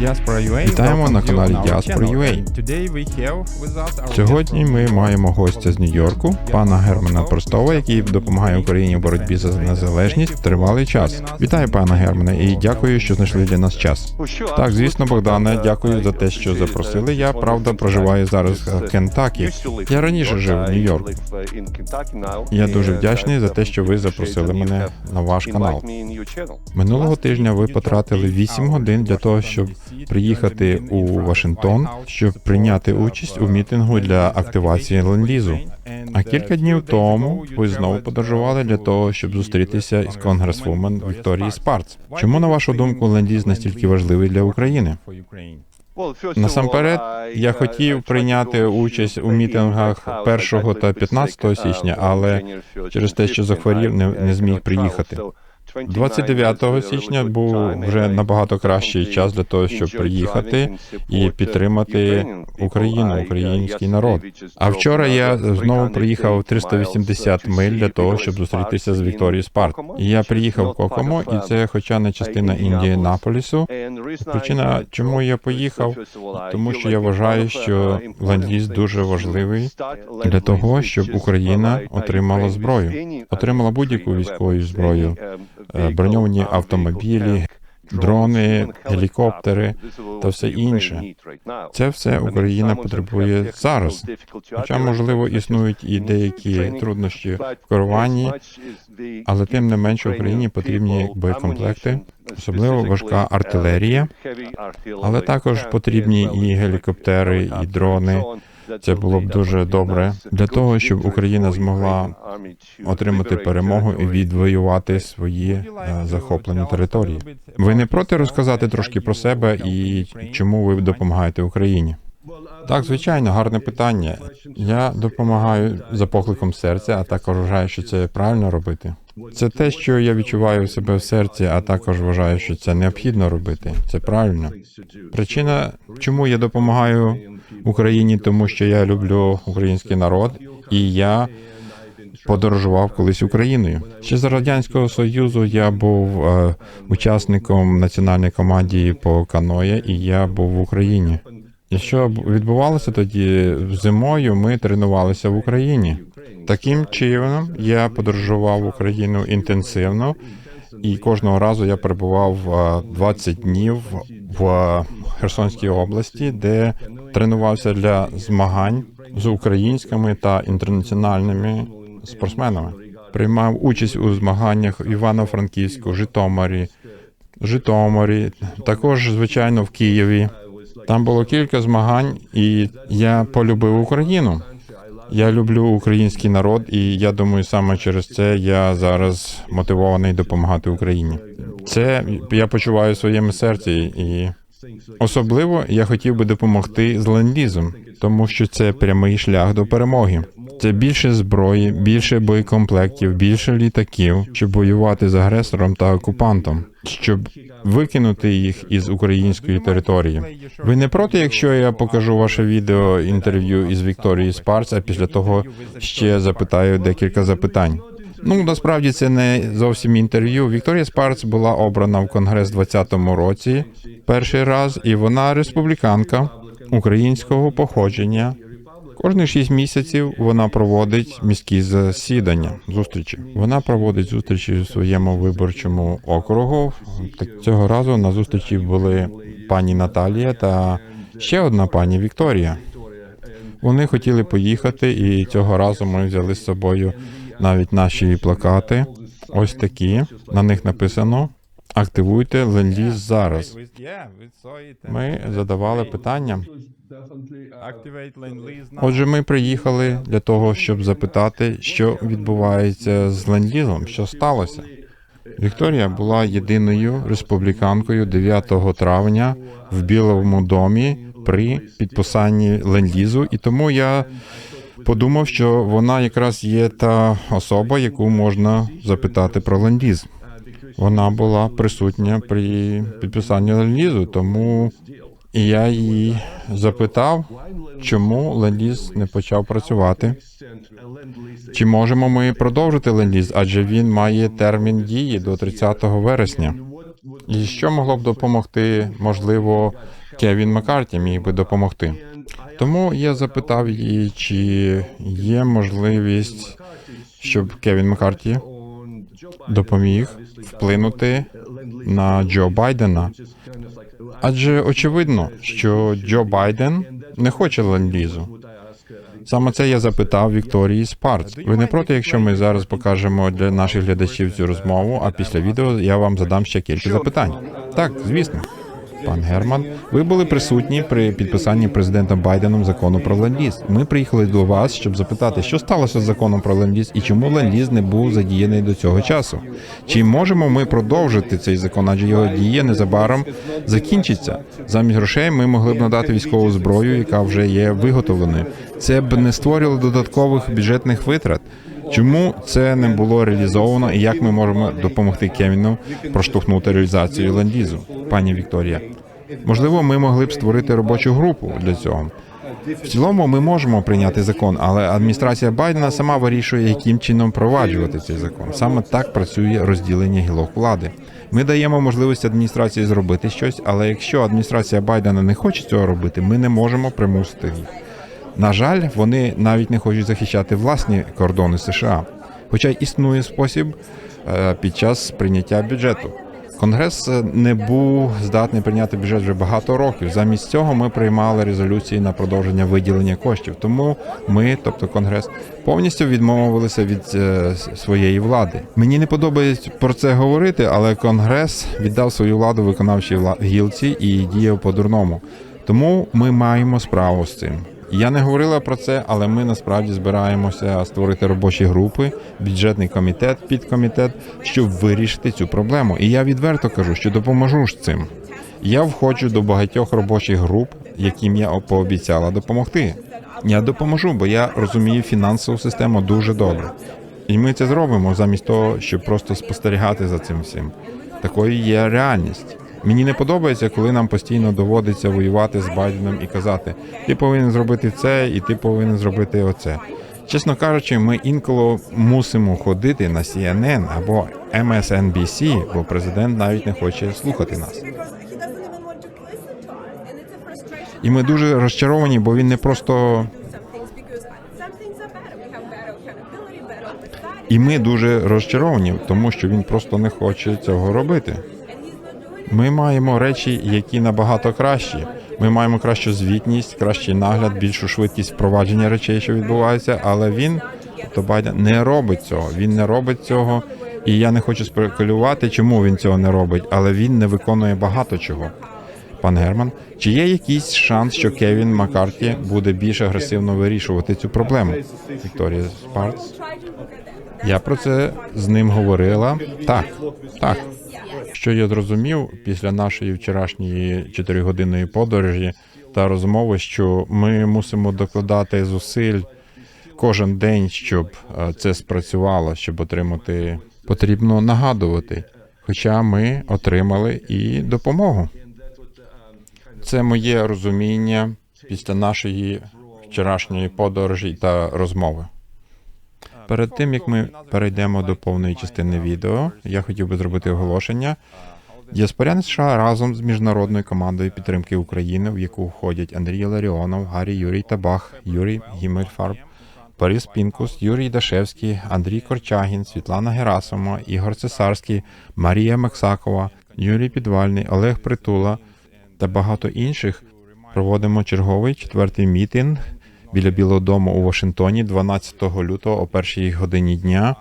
Вітаємо на каналі Diaspora.ua. Сьогодні ми маємо гостя з Нью-Йорку, пана Германа Простова, який допомагає Україні в боротьбі за незалежність тривалий час. Вітаю, пана Германе, і дякую, що знайшли для нас час. Так, звісно, Богдане, дякую за те, що запросили. Я правда проживаю зараз в Кентакі. Я раніше жив в Нью-Йорку. Я дуже вдячний за те, що ви запросили мене на ваш канал. Минулого тижня ви потратили 8 годин для того, щоб приїхати у Вашингтон, щоб прийняти участь у мітингу для активації ленд-лізу. А кілька днів тому ви знову подорожували для того, щоб зустрітися із конгресвумен Вікторії Спарц. Чому на вашу думку ленд-ліз настільки важливий для України? Насамперед, я хотів прийняти участь у мітингах 1 та 15 січня, але через те, що захворів, не, не зміг приїхати. 29 січня був вже набагато кращий час для того, щоб приїхати і підтримати Україну, український народ. А вчора я знову приїхав 380 миль для того, щоб зустрітися з Вікторією Спарт. Я приїхав в Кокомо, і це, хоча не частина Індіанаполісу. Причина, чому я поїхав, тому що я вважаю, що ленд-ліз дуже важливий для того, щоб Україна отримала зброю, отримала будь-яку військову зброю, броньовані автомобілі, дрони, гелікоптери та все інше. Це все Україна потребує зараз. Хоча, можливо, існують і деякі труднощі в керуванні, але тим не менше Україні потрібні боєкомплекти, особливо важка артилерія, але також потрібні і гелікоптери, і дрони. Це було б дуже добре для того, щоб Україна змогла отримати перемогу і відвоювати свої е, захоплені території. Ви не проти розказати трошки про себе і чому ви допомагаєте Україні? Так, звичайно, гарне питання. Я допомагаю за покликом серця, а також вважаю, що це правильно робити. Це те, що я відчуваю в себе в серці, а також вважаю, що це необхідно робити. Це правильно. Причина, чому я допомагаю Україні, тому що я люблю український народ, і я подорожував колись Україною. Ще за радянського союзу я був е, учасником національної команди по каное, і я був в Україні. І що відбувалося тоді зимою? Ми тренувалися в Україні. Таким чином я подорожував Україну інтенсивно, і кожного разу я перебував е, 20 днів в Херсонській області, де тренувався для змагань з українськими та інтернаціональними спортсменами. Приймав участь у змаганнях в Івано-Франківську, Житомирі, Житомирі, також, звичайно, в Києві. Там було кілька змагань, і я полюбив Україну. Я люблю український народ, і я думаю, саме через це я зараз мотивований допомагати Україні. Це я почуваю в своєму серці, і особливо я хотів би допомогти з ленд-лізом, тому що це прямий шлях до перемоги. Це більше зброї, більше боєкомплектів, більше літаків, щоб воювати з агресором та окупантом, щоб викинути їх із української території. Ви не проти, якщо я покажу ваше відео інтерв'ю із Вікторією Спарц, а після того ще запитаю декілька запитань. Ну насправді це не зовсім інтерв'ю. Вікторія Спарц була обрана в конгрес 2020 році перший раз, і вона республіканка українського походження. Кожні шість місяців вона проводить міські засідання, зустрічі. Вона проводить зустрічі у своєму виборчому округу. Так цього разу на зустрічі були пані Наталія та ще одна пані Вікторія. Вони хотіли поїхати, і цього разу ми взяли з собою навіть наші плакати. Ось такі. На них написано Активуйте ленд-ліз зараз. Ми задавали питання. Отже, ми приїхали для того, щоб запитати, що відбувається з ленд-лізом, що сталося. Вікторія була єдиною республіканкою 9 травня в Білому домі при підписанні ленд-лізу, і тому я подумав, що вона якраз є та особа, яку можна запитати про ленд-ліз. Вона була присутня при підписанні ленд-лізу, тому я її запитав, чому ленд-ліз не почав працювати. Чи можемо ми продовжити ленд-ліз, адже він має термін дії до 30 вересня. І що могло б допомогти? Можливо, Кевін Маккарті міг би допомогти. Тому я запитав її, чи є можливість, щоб Кевін Маккарті допоміг вплинути на Джо Байдена. Адже очевидно, що Джо Байден не хоче ленд-лізу. Саме це я запитав Вікторії Спарц. Ви не проти, якщо ми зараз покажемо для наших глядачів цю розмову, а після відео я вам задам ще кілька запитань. Так, звісно. Пан Герман, ви були присутні при підписанні президентом Байденом закону про ленд-ліз. Ми приїхали до вас, щоб запитати, що сталося з законом про ленд-ліз і чому ленд-ліз не був задіяний до цього часу. Чи можемо ми продовжити цей закон, адже його дія незабаром закінчиться? Замість грошей ми могли б надати військову зброю, яка вже є виготовленою. Це б не створило додаткових бюджетних витрат. Чому це не було реалізовано, і як ми можемо допомогти Кевіну проштовхнути реалізацію ленд-лізу? Пані Вікторія, можливо, ми могли б створити робочу групу для цього. В цілому ми можемо прийняти закон, але адміністрація Байдена сама вирішує, яким чином впроваджувати цей закон. Саме так працює розділення гілок влади. Ми даємо можливість адміністрації зробити щось, але якщо адміністрація Байдена не хоче цього робити, ми не можемо примусити їх. На жаль, вони навіть не хочуть захищати власні кордони США, хоча існує спосіб е, під час прийняття бюджету. Конгрес е, не був здатний прийняти бюджет вже багато років. Замість цього ми приймали резолюції на продовження виділення коштів. Тому ми, тобто Конгрес, повністю відмовилися від е, своєї влади. Мені не подобається про це говорити, але Конгрес віддав свою владу виконавчій гілці і діяв по-дурному. Тому ми маємо справу з цим. Я не говорила про це, але ми насправді збираємося створити робочі групи, бюджетний комітет, підкомітет, щоб вирішити цю проблему. І я відверто кажу, що допоможу з цим. Я входжу до багатьох робочих груп, яким я пообіцяла допомогти. Я допоможу, бо я розумію фінансову систему дуже добре. І ми це зробимо замість того, щоб просто спостерігати за цим всім. Такою є реальність. Мені не подобається, коли нам постійно доводиться воювати з Байденом і казати: ти повинен зробити це, і ти повинен зробити оце. Чесно кажучи, ми інколи мусимо ходити на CNN або MSNBC, бо президент навіть не хоче слухати нас. І ми дуже розчаровані, бо він не просто і ми дуже розчаровані, тому що він просто не хоче цього робити. Ми маємо речі, які набагато кращі. Ми маємо кращу звітність, кращий нагляд, більшу швидкість впровадження речей, що відбуваються. Але він, тобто Байден, не робить цього. Він не робить цього. І я не хочу спекулювати, чому він цього не робить, але він не виконує багато чого. Пан Герман, чи є якийсь шанс, що Кевін Маккарті буде більш агресивно вирішувати цю проблему? Вікторія Спарц. Я про це з ним говорила. Так, так. Що я зрозумів після нашої вчорашньої чотиригодинної подорожі та розмови, що ми мусимо докладати зусиль кожен день, щоб е, це спрацювало, щоб отримати. Потрібно нагадувати. Хоча ми отримали і допомогу. Це моє розуміння після нашої вчорашньої подорожі та розмови. Перед тим як ми перейдемо до повної частини відео, я хотів би зробити оголошення. Діаспоряни США разом з міжнародною командою підтримки України, в яку входять Андрій Ларіонов, Гаррі Юрій Табах, Юрій Гімельфарб, Борис Пінкус, Юрій Дашевський, Андрій Корчагін, Світлана Герасимова, Ігор Цесарський, Марія Максакова, Юрій Підвальний, Олег Притула та багато інших проводимо черговий четвертий мітинг біля Білого Дому у Вашингтоні 12 лютого о першій годині дня.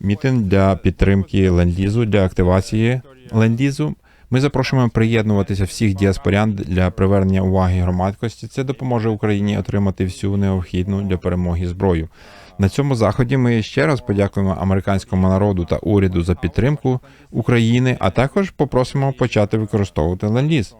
Мітинг для підтримки ленд-лізу, для активації ленд-лізу. Ми запрошуємо приєднуватися всіх діаспорян для привернення уваги громадськості. Це допоможе Україні отримати всю необхідну для перемоги зброю. На цьому заході ми ще раз подякуємо американському народу та уряду за підтримку України, а також попросимо почати використовувати ленд-ліз.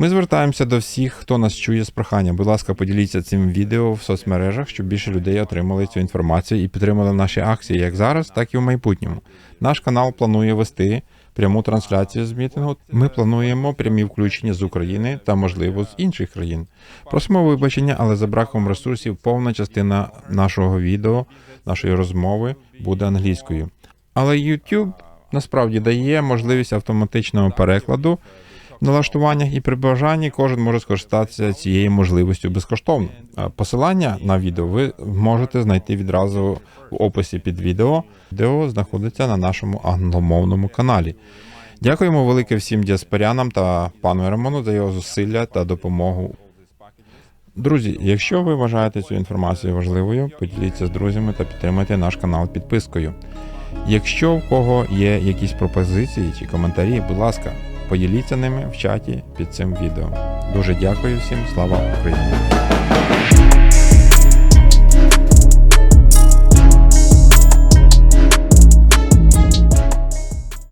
Ми звертаємося до всіх, хто нас чує з проханням. Будь ласка, поділіться цим відео в соцмережах, щоб більше людей отримали цю інформацію і підтримали наші акції як зараз, так і в майбутньому. Наш канал планує вести пряму трансляцію з мітингу. Ми плануємо прямі включення з України та, можливо, з інших країн. Просимо вибачення, але за браком ресурсів повна частина нашого відео, нашої розмови буде англійською. Але YouTube насправді дає можливість автоматичного перекладу налаштуваннях і при бажанні кожен може скористатися цією можливістю безкоштовно. Посилання на відео ви можете знайти відразу в описі під відео. Відео знаходиться на нашому англомовному каналі. Дякуємо велике всім діаспорянам та пану Ерамону за його зусилля та допомогу. Друзі, якщо ви вважаєте цю інформацію важливою, поділіться з друзями та підтримайте наш канал підпискою. Якщо в кого є якісь пропозиції чи коментарі, будь ласка, поділіться ними в чаті під цим відео. Дуже дякую всім, слава Україні!